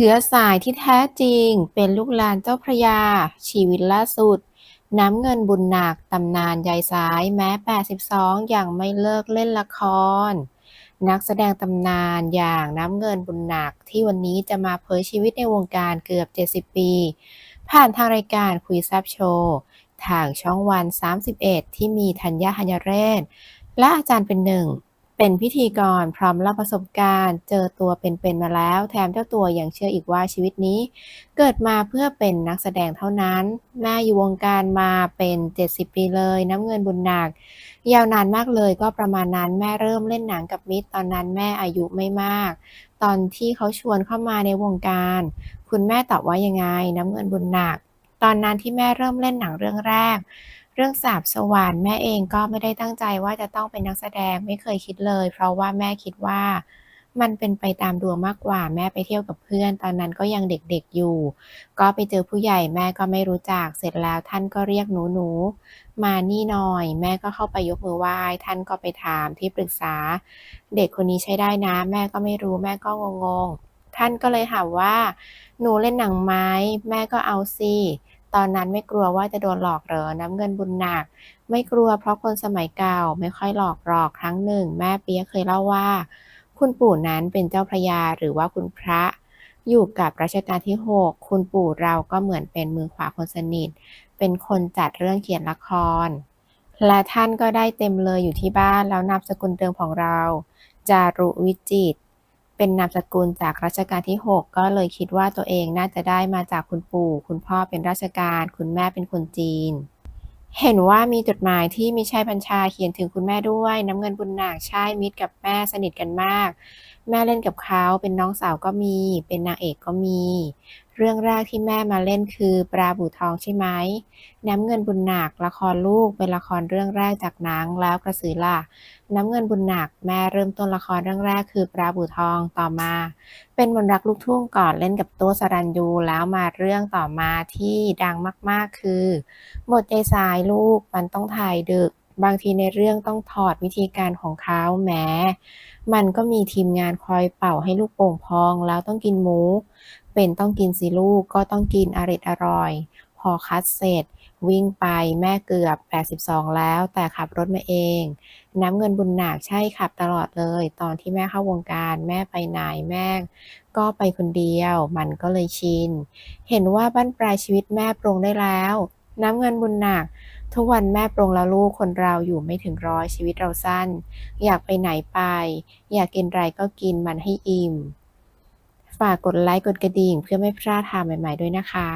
ชื้อสายที่แท้จริง เป็นลูกหลานเจ้าพระยา ชีวิตล่าสุด น้ำเงินบุญหนักตำนานยายสายแม้ 82 อยังไม่เลิกเล่นละคร นักแสดงตำนานอย่างน้ำเงินบุญหนักที่วันนี้จะมาเผยชีวิตในวงการเกือบ 70 ปี ผ่านทางรายการคุยแซบโชว์ทางช่องวัน 31 ที่มีธัญญาธัญเรศ และอาจารย์เป็นหนึ่ง เป็นพิธีกรพร้อมเล่าประสบการณ์ เจอตัวเป็นๆมาแล้ว แถมเจ้าตัวยังเชื่ออีกว่าชีวิตนี้ เกิดมาเพื่อเป็นนักแสดงเท่านั้น แม่อยู่วงการมาเป็น 70 ปีเลย น้ำเงินบุญหนัก ยาวนานมากเลยก็ประมาณนั้นแม่เริ่มเล่นหนังกับมิตรตอนนั้นแม่อายุไม่มาก ตอนที่เขาชวนเข้ามาในวงการ คุณแม่ตอบว่ายังไง น้ำเงินบุญหนัก ตอนนั้นที่แม่เริ่มเล่นหนังเรื่องแรก เรื่องสาบสวรรค์แม่เองก็ไม่ได้ตั้งใจว่าจะต้องเป็นนักแสดงไม่เคยคิดเลย เพราะว่าแม่คิดว่ามันเป็นไปตามดวงมากกว่าแม่ไปเที่ยวกับเพื่อน ตอนนั้นก็ยังเด็กๆอยู่ ก็ไปเจอผู้ใหญ่แม่ก็ไม่รู้จักเสร็จแล้วท่านก็เรียกหนูๆมานี่หน่อย แม่ก็เข้าไปยกมือไหว้ท่านก็ไปถามที่ปรึกษา เด็กคนนี้ใช้ได้นะ แม่ก็ไม่รู้แม่ก็งงๆท่านก็เลยถามว่า หนูเล่นหนังไหมแม่ก็เอาสิ ตอนนั้นไม่กลัวว่าจะโดนหลอกเหรอน้ำเงินบุญหนัก ไม่กลัวเพราะคนสมัยเก่าไม่ค่อยหลอกหรอกครั้งหนึ่ง แม่เปี๊ยกเคยเล่าว่า คุณปู่นั้นเป็นเจ้าพระยาหรือว่าคุณพระ อยู่กับรัชกาลที่ 6 คุณปู่เราก็เหมือนเป็นมือขวาคนสนิท เป็นคนจัดเรื่องเขียนละคร และท่านก็ได้เต็มเลยอยู่ที่บ้านแล้วนามสกุลเดิมของเรา จารุวิจิต เป็นนามสกุลจากรัชกาลที่ 6 ก็เลยคิดว่าตัวเองน่าจะได้มาจากคุณปู่ คุณพ่อเป็นราชการ คุณแม่เป็นคนจีน เห็นว่ามีจดหมายที่มีชัยบัญชาเขียนถึงคุณแม่ด้วย น้ำเงินบุญหนักใช่มิตรกับแม่สนิทกันมาก แม่เล่นกับเขาเป็นน้องสาวก็มี เป็นนางเอกก็มี เรื่องแรกที่แม่มาเล่นคือปลาบู่ทองใช่ไหมน้ำเงินบุญหนักละครลูกเป็นละครเรื่องแรกจากหนังแล้วกระสือล่ะ น้ำเงินบุญหนักแม่เริ่มต้นละครเรื่องแรกคือปลาบู่ทองต่อมา เป็นมนรักลูกทุ่งก่อนเล่นกับตัวสรัญญูแล้วมาเรื่องต่อมาที่ดังมากๆคือบทยายสายลูกมันต้องถ่ายดึก บางทีในเรื่องต้องถอดวิธีการของเขาแหมมันก็มีทีมงานคอยเป่าให้ลูกโป่งพอง แล้วต้องกินหมู เป็นต้องกินสิลูกก็ต้องกินอร็ดอร่อย พอคัดเสร็จ วิ่งไปแม่เกือบ 82 แล้ว แต่ขับรถมาเอง น้ำเงินบุญหนักใช่ขับตลอดเลย ตอนที่แม่เข้าวงการแม่ไปไหนแม่ ก็ไปคนเดียว มันก็เลยชิน เห็นว่าบั้นปลายชีวิตแม่ปลงได้แล้ว น้ำเงินบุญหนัก ทุกวันแม่ปรงแล้วลูกคนเราอยู่ไม่ถึงร้อยชีวิตเราสั้น อยากไปไหนไป อยากกินไรก็กินมันให้อิ่ม ฝากกดไลค์กดกระดิ่งเพื่อไม่พลาดท่าวใหม่ ๆ ด้วยนะคะ